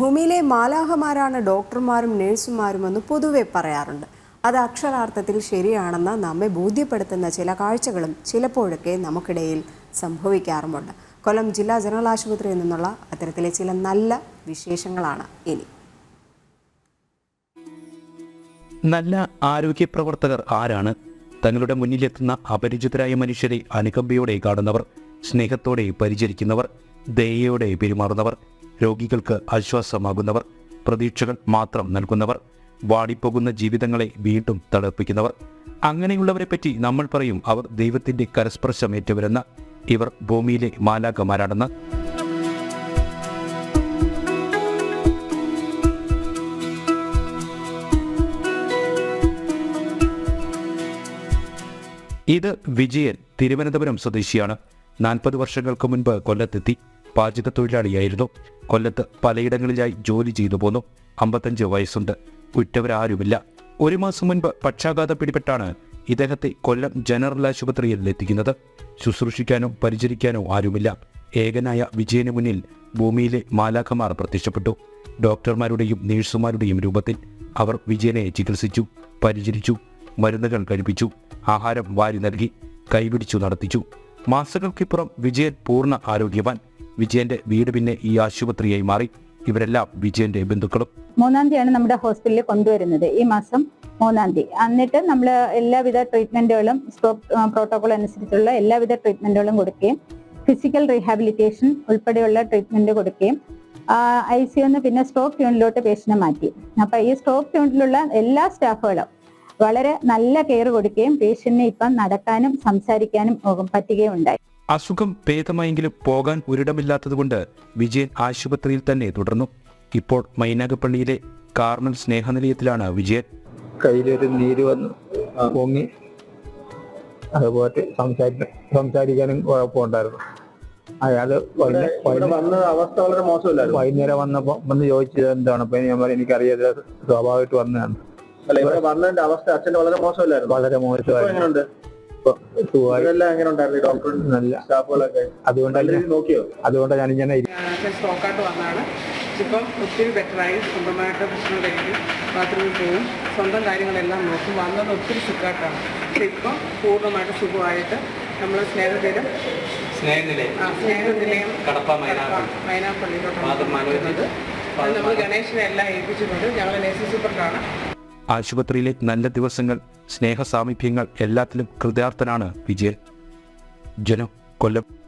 ഭൂമിയിലെ മാലാഹമാരാണ് ഡോക്ടർമാരും നഴ്സുമാരും എന്ന് പൊതുവെ പറയാറുണ്ട്. അത് അക്ഷരാർത്ഥത്തിൽ ശരിയാണെന്ന് നമ്മെ ബോധ്യപ്പെടുത്തുന്ന ചില കാഴ്ചകളും ചിലപ്പോഴൊക്കെ നമുക്കിടയിൽ സംഭവിക്കാറുമുണ്ട്. കൊല്ലം ജില്ലാ ജനറൽ ആശുപത്രിയിൽ നിന്നുള്ള അത്തരത്തിലെ ചില നല്ല വിശേഷങ്ങളാണ് ഇനി. നല്ല ആരോഗ്യ പ്രവർത്തകർ ആരാണ്? തങ്ങളുടെ മുന്നിലെത്തുന്ന അപരിചിതരായ മനുഷ്യരെ അനുകമ്പയോടെ കാണുന്നവർ സ്നേഹത്തോടെ പരിചരിക്കുന്നവർ ദയയോടെ പെരുമാറുന്നവർ രോഗികൾക്ക് ആശ്വാസമാകുന്നവർ പ്രതീക്ഷകൾ മാത്രം നൽകുന്നവർ വാടിപ്പോകുന്ന ജീവിതങ്ങളെ വീണ്ടും തളർപ്പിക്കുന്നവർ. അങ്ങനെയുള്ളവരെ പറ്റി നമ്മൾ പറയും അവർ ദൈവത്തിന്റെ കരസ്പർശം ഏറ്റുവരുന്ന ഇവർ ഭൂമിയിലെ മാലാകമാരാണെന്ന് ഇത് വിജയൻ തിരുവനന്തപുരം സ്വദേശിയാണ്. നാൽപ്പത് വർഷങ്ങൾക്ക് മുൻപ് കൊല്ലത്തെത്തി. പാചക തൊഴിലാളിയായിരുന്നു കൊല്ലത്ത് പലയിടങ്ങളിലായി ജോലി ചെയ്തു പോന്നു. അമ്പത്തഞ്ച് വയസ്സുണ്ട്. ഉറ്റവരാരുമില്ല. ഒരു മാസം മുൻപ് പക്ഷാഘാതം പിടിപെട്ടാണ് ഇദ്ദേഹത്തെ കൊല്ലം ജനറൽ ആശുപത്രിയിൽ എത്തിക്കുന്നത്. ശുശ്രൂഷിക്കാനോ പരിചരിക്കാനോ ആരുമില്ല. ഏകനായ വിജയന് മുന്നിൽ ഭൂമിയിലെ മാലാഖമാർ പ്രത്യക്ഷപ്പെട്ടു. ഡോക്ടർമാരുടെയും നേഴ്സുമാരുടെയും രൂപത്തിൽ അവർ വിജയനെ ചികിത്സിച്ചു പരിചരിച്ചു മരുന്നുകൾ കഴിപ്പിച്ചു ആഹാരം വാരി നൽകി കൈപിടിച്ചു നടത്തിച്ചു. മാസങ്ങൾക്കിപ്പുറം വിജയൻ പൂർണ ആരോഗ്യവാൻ. വിജയന്റെ വീട് പിന്നെ ഈ ആശുപത്രിയായി മാറി. ഇവരെല്ലാം വിജയന്റെ ബന്ധുക്കളും. മൂന്നാം തീയതിയാണ് നമ്മുടെ ഹോസ്പിറ്റലിൽ കൊണ്ടുവരുന്നത്. ഈ മാസം മൂന്നാം തീയതി. എന്നിട്ട് നമ്മൾ എല്ലാവിധ ട്രീറ്റ്മെന്റുകളും പ്രോട്ടോകോൾ അനുസരിച്ചുള്ള എല്ലാവിധ ട്രീറ്റ്മെന്റുകളും കൊടുക്കുകയും ഫിസിക്കൽ റീഹാബിലിറ്റേഷൻ ഉൾപ്പെടെയുള്ള ട്രീറ്റ്മെന്റ് കൊടുക്കുകയും ഐ സി ഒന്ന് പിന്നെ സ്ട്രോക്ക് യൂണിറ്റിലോട്ട് പേഷ്യനെ മാറ്റി. അപ്പൊ ഈ സ്ട്രോക്ക് യൂണിറ്റിലുള്ള എല്ലാ സ്റ്റാഫുകളും വളരെ നല്ല കെയർ കൊടുക്കുകയും പേഷ്യന്റിനെ ഇപ്പം നടക്കാനും സംസാരിക്കാനും പറ്റുകയും പറ്റുകയുണ്ടായി. അസുഖം ഭേദമായെങ്കിലും പോകാൻ ഒരിടമില്ലാത്തതുകൊണ്ട് വിജയൻ ആശുപത്രിയിൽ തന്നെ തുടർന്നു. ഇപ്പോൾ മൈനാഗപ്പള്ളിയിലെ കാർമൽ സ്നേഹനിലയത്തിലാണ് വിജയൻ. കയ്യിലൊരു നീര് വന്നു. പൊങ്ങി. അതുപോലെ സംസാരിക്ക സംസാരിക്കാനും കുഴപ്പമുണ്ടായിരുന്നു. അയാൾ വൈകുന്നേരം വന്നപ്പോ വന്ന് ചോദിച്ചത് എന്താണ്? അപ്പൊ ഞാൻ പറഞ്ഞു എനിക്കറിയാതെ സ്വാഭാവികമായിട്ട് വന്നതാണ്. അല്ല ഇവിടെ വന്നതിന്റെ അവസ്ഥ അച്ഛന്റെ വളരെ മോശമില്ലായിരുന്നു. വളരെ ഇപ്പൊ മോശമായിരുന്നു. അതുകൊണ്ടാണ് ഞാൻ- ഇങ്ങനെ നോക്കിയോ അതുകൊണ്ടാണ് ഞാനിങ്ങനെ അച്ഛൻ സ്റ്റോക്കായിട്ട് വന്നാണ് ഇപ്പം ഒത്തിരി ബെറ്ററായി സ്വന്തമായിട്ട് ഭക്ഷണം കഴിക്കും. ബാത്റൂമിൽ പോകും സ്വന്തം കാര്യങ്ങളെല്ലാം നോക്കും. വന്നത് ഒത്തിരി സുഖമായിട്ടാണ് പക്ഷെ ഇപ്പം പൂർണമായിട്ട് സുഖമായിട്ട് നമ്മൾ സ്നേഹത്തിലും സ്നേഹനിലയം. ആ സ്നേഹനിലയം കടപ്പ മൈനാപ്പള്ളി. മൈനാപ്പള്ളിയിലോട്ടാണ് നമ്മൾ ഗണേശനെ എല്ലാം ഏൽപ്പിച്ചിട്ടുണ്ട്. ഞങ്ങൾ നേഴ്സിംഗ് സൂപ്പറാണ് ആശുപത്രിയിലെ നല്ല ദിവസങ്ങൾ സ്നേഹസാമീപ്യങ്ങൾ എല്ലാത്തിലും കൃതാർത്ഥനാണ് വിജയൻ. ജനം കൊല്ലം.